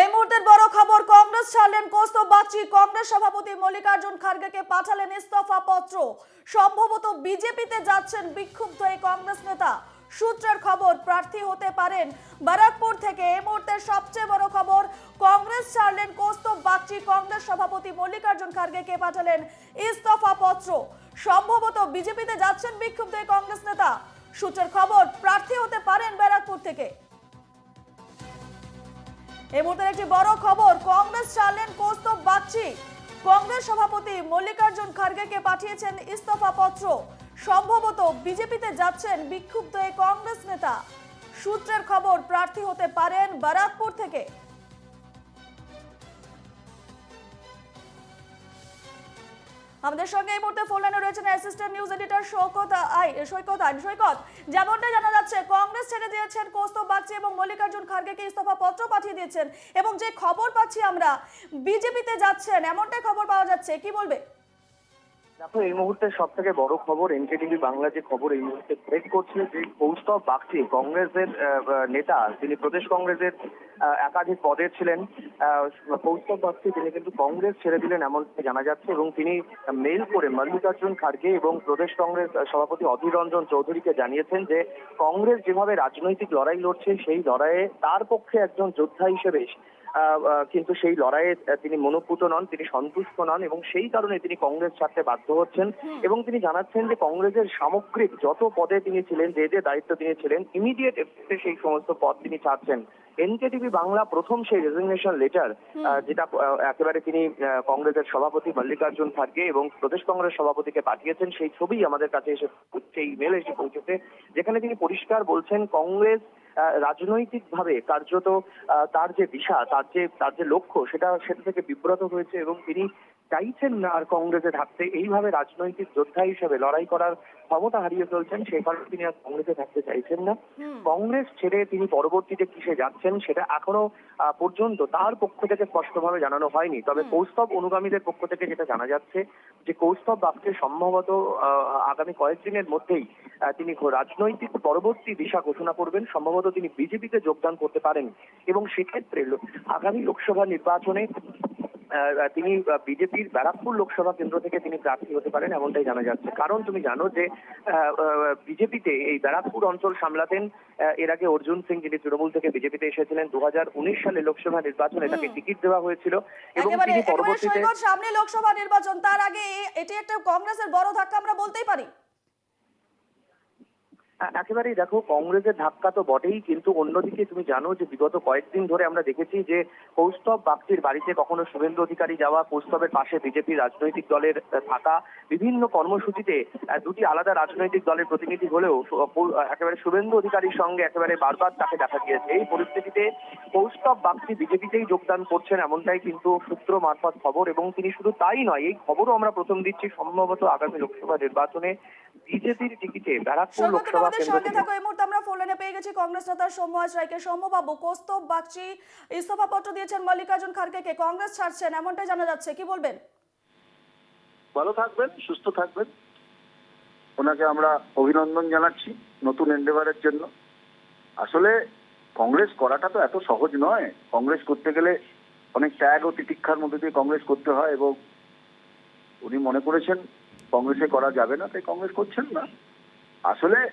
এই মুহূর্তের বড় খবর, কংগ্রেস ছাড়লেন কৌস্তব বাগচি কংগ্রেস সভাপতি মল্লিকার্জুন খার্গেকে পাঠালেন ইস্তফা পত্র সম্ভবত বিজেপিতে যাচ্ছেন বিক্ষুব্ধ এই কংগ্রেস নেতা। সূত্রের খবর, প্রার্থী হতে পারেন ব্যারাকপুর থেকে। এই মুহূর্তের সবচেয়ে বড় খবর, কংগ্রেস ছাড়লেন কৌস্তব বাগচি কংগ্রেস সভাপতি মল্লিকার্জুন খার্গেকে পাঠালেন ইস্তফা পত্র সম্ভবত বিজেপিতে যাচ্ছেন বিক্ষুব্ধ এই কংগ্রেস নেতা। সূত্রের খবর, প্রার্থী হতে পারেন ব্যারাকপুর থেকে। এই মুহূর্তের একটি বড় খবর, কংগ্রেস ছাড়লেন কৌস্তব বাগচি। কংগ্রেস সভাপতি মল্লিকার্জুন খার্গেকে পাঠিয়েছেন ইস্তফা পত্র। সম্ভবত বিজেপিতে যাচ্ছেন বিক্ষুব্ধ এই কংগ্রেস নেতা। সূত্রের খবর, প্রার্থী হতে পারেন বারাকপুর থেকে। আমাদের সঙ্গে এই মুহূর্তে ফোন লাইনে রয়েছেন অ্যাসিস্ট্যান্ট নিউজ এডিটর সৈকত আই। সৈকত আইন সৈকত যেমনটা জানা যাচ্ছে, কংগ্রেস ছেড়ে দিয়েছেন কৌস্তব বাগচি এবং মল্লিকার্জুন খার্গেকে ইস্তফা পত্র পাঠিয়ে দিয়েছেন এবং যে খবর পাচ্ছি আমরা, বিজেপিতে যাচ্ছেন, এমনটাই খবর পাওয়া যাচ্ছে, কি বলবে? দেখো, এই মুহূর্তে সব থেকে বড় খবর এনকেটিভি বাংলা যে খবর, এই মুহূর্তে ব্রেক করছে যে কৌস্তব বাগচি, কংগ্রেসের নেতা তিনি প্রদেশ কংগ্রেসের একাধিক পদে ছিলেন কৌস্তব বাগচি, তিনি কিন্তু কংগ্রেস ছেড়ে দিলেন এমনটা জানা যাচ্ছে এবং তিনি মেইল করে মল্লিকার্জুন খাড়গে এবং প্রদেশ কংগ্রেস সভাপতি অধীর রঞ্জন চৌধুরীকে জানিয়েছেন যে কংগ্রেস যেভাবে রাজনৈতিক লড়াই লড়ছে, সেই লড়াইয়ে তার পক্ষে একজন যোদ্ধা হিসেবে কিন্তু সেই লড়াইয়ে তিনি মনোপুত নন তিনি সন্তুষ্ট নন এবং সেই কারণে তিনি কংগ্রেস ছাড়তে বাধ্য হচ্ছেন এবং তিনি জানাচ্ছেন যে কংগ্রেসের সামগ্রিক যত পদে তিনি ছিলেন যে যে দায়িত্ব তিনি ছিলেন ইমিডিয়েট এফেক্টে সেই সমস্ত পদ তিনি ছাড়ছেন। এনকেটিভি বাংলা প্রথম সেই রেজিগনেশন লেটার যেটা একেবারে তিনি কংগ্রেসের সভাপতি মল্লিকার্জুন খার্গে এবং প্রদেশ কংগ্রেস সভাপতিকে পাঠিয়েছেন সেই ছবি আমাদের কাছে এসে সেই ইমেল এসে পৌঁছেছে যেখানে তিনি পরিষ্কার বলছেন কংগ্রেস রাজনৈতিকভাবে কার্যত তার যে দিশা, তার যে তার যে লক্ষ্য, সেটা সেটা থেকে বিব্রত হয়েছে এবং তিনি চাইছেন না আর কংগ্রেসে থাকতে এইভাবে রাজনৈতিক যোদ্ধা হিসেবে লড়াই করার ক্ষমতা হারিয়ে ফেলছেন সে কারণে তিনি আর কংগ্রেসে থাকতে চাইছেন না। কংগ্রেস ছেড়ে তিনি পরবর্তীতে কিসে যাচ্ছেন সেটা এখনও পর্যন্ত তার পক্ষ থেকে স্পষ্টভাবে জানানো হয়নি। তবে কৌস্তব অনুগামীদের পক্ষ থেকে যেটা জানা যাচ্ছে যে কৌস্তব বাগচি সম্ভবত আগামী কয়েকদিনের মধ্যেই তিনি রাজনৈতিক পরবর্তী দিশা ঘোষণা করবেন। সম্ভবত তিনি বিজেপিতে যোগদান করতে পারেন। এবং সেক্ষেত্রে আগামী লোকসভা নির্বাচনে তিনি বিজেপির ব্যারাকপুর লোকসভা কেন্দ্র থেকে তিনি প্রার্থী হতে পারেন এমনটাই জানা যাচ্ছে। কারণ তুমি জানো যে বিজেপিতে এই ব্যারাকপুর অঞ্চল সামলাতেন এর আগে অর্জুন সিং যিনি তৃণমূল থেকে বিজেপিতে এসেছিলেন দু হাজার উনিশ সালে লোকসভা নির্বাচনে তাকে টিকিট দেওয়া হয়েছিল এবং তিনি পরবর্তীতে সামনে লোকসভা নির্বাচন তার আগে এটি একটা কংগ্রেসের বড় ধাক্কা আমরা বলতেই পারি। একেবারেই দেখো, কংগ্রেসের ধাক্কা তো বটেই, কিন্তু অন্যদিকে তুমি জানো যে বিগত কয়েকদিন ধরে আমরা দেখেছি যে কৌস্তব বাগচির বাড়িতে কখনো শুভেন্দু অধিকারী যাওয়া, কৌস্তবের পাশে বিজেপি রাজনৈতিক দলের থাকা, বিভিন্ন কর্মসূচিতে দুটি আলাদা রাজনৈতিক দলের প্রতিনিধি হলেও একেবারে শুভেন্দু অধিকারীর সঙ্গে একেবারে বারবার তাকে দেখা গিয়েছে। এই পরিস্থিতিতে কৌস্তব বাগচি বিজেপিতেই যোগদান করছেন এমনটাই কিন্তু সূত্র মারফত খবর, এবং তিনি শুধু তাই নয়, এই খবরও আমরা প্রথম দিচ্ছি, সম্ভবত আগামী লোকসভা নির্বাচনে। বিজেপির টিকিটে ব্যারাকপুর লোকসভা কেন্দ্র সঙ্গে থেকে এই মুহূর্তে আমরা ফোন লাইনে পেয়ে গেছি কংগ্রেস নেতা সৌম্য রায়কে। সৌম্যবাবু কৌস্তব বাগচি ইস্তফা পত্র দিয়েছেন মল্লিকার্জুন খার্গেকে কংগ্রেস ছাড়ছেন এমনটাই জানা যাচ্ছে। কি বলবেন? ভালো থাকবেন সুস্থ থাকবেন। ওনাকে আমরা অভিনন্দন জানাচ্ছি নতুন এন্ডেভারের জন্য। আসলে কংগ্রেস করাটা তো এত সহজ নয়। কংগ্রেস করতে গেলে অনেক ত্যাগ ও তিতিক্ষার মধ্যে দিয়ে কংগ্রেস করতে হয় এবং উনি মনে করেছেন কংগ্রেসে করা যাবে না তাই কংগ্রেস করছেন না। আসলে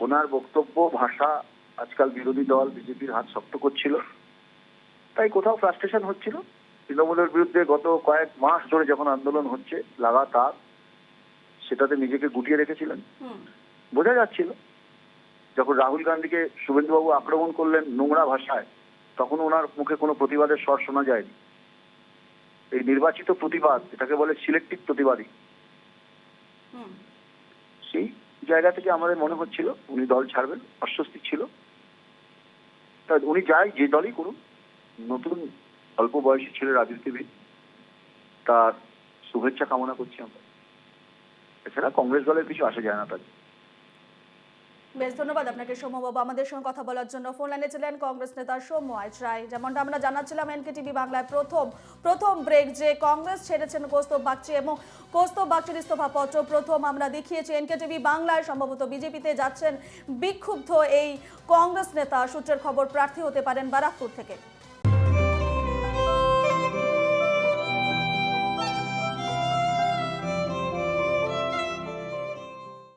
ওনার বক্তব্য ভাষা আজকাল বিরোধী দল বিজেপির হাত শক্ত করছিল। তাই কোথাও ফ্রাস্ট্রেশন হচ্ছিল। তৃণমূলের বিরুদ্ধে গত কয়েক মাস ধরে যখন আন্দোলন হচ্ছে লাগাতার সেটাতে নিজেকে গুটিয়ে রেখেছিলেন। বোঝা যাচ্ছিল। যখন রাহুল গান্ধীকে শুভেন্দুবাবু আক্রমণ করলেন নোংরা ভাষায় তখন ওনার মুখে কোনো প্রতিবাদের স্বর শোনা যায়নি। এই নির্বাচিত প্রতিবাদ এটাকে বলে সিলেক্টিভ প্রতিবাদী সেই জায়গা থেকে আমাদের মনে হচ্ছিল উনি দল ছাড়বেন, অস্বস্তি ছিল। তা উনি যাই যে দলই করুন নতুন অল্প বয়সী ছেলে রাজনীতিবিদ তার শুভেচ্ছা কামনা করছি আমরা। এছাড়া কংগ্রেস দলের কিছু আসা যায় না তাদের। বেশ, ধন্যবাদ আপনাকে সৌম্যবাবু আমাদের সঙ্গে কথা বলার জন্য ফোন লাইনে ছিলেন কংগ্রেস নেতা সৌম্য আইচ রায়। যেমনটা আমরা জানাচ্ছিলাম এনকে টিভি বাংলায় প্রথম প্রথম ব্রেক যে কংগ্রেস ছেড়েছেন কৌস্তব বাগচি এবং কৌস্তব বাগচির ইস্তফাপত্র প্রথম আমরা দেখিয়েছি। এনকে টিভি বাংলায় সম্ভবত বিজেপিতে যাচ্ছেন বিক্ষুব্ধ এই কংগ্রেস নেতা। সূত্রের খবর, প্রার্থী হতে পারেন বারাকপুর থেকে।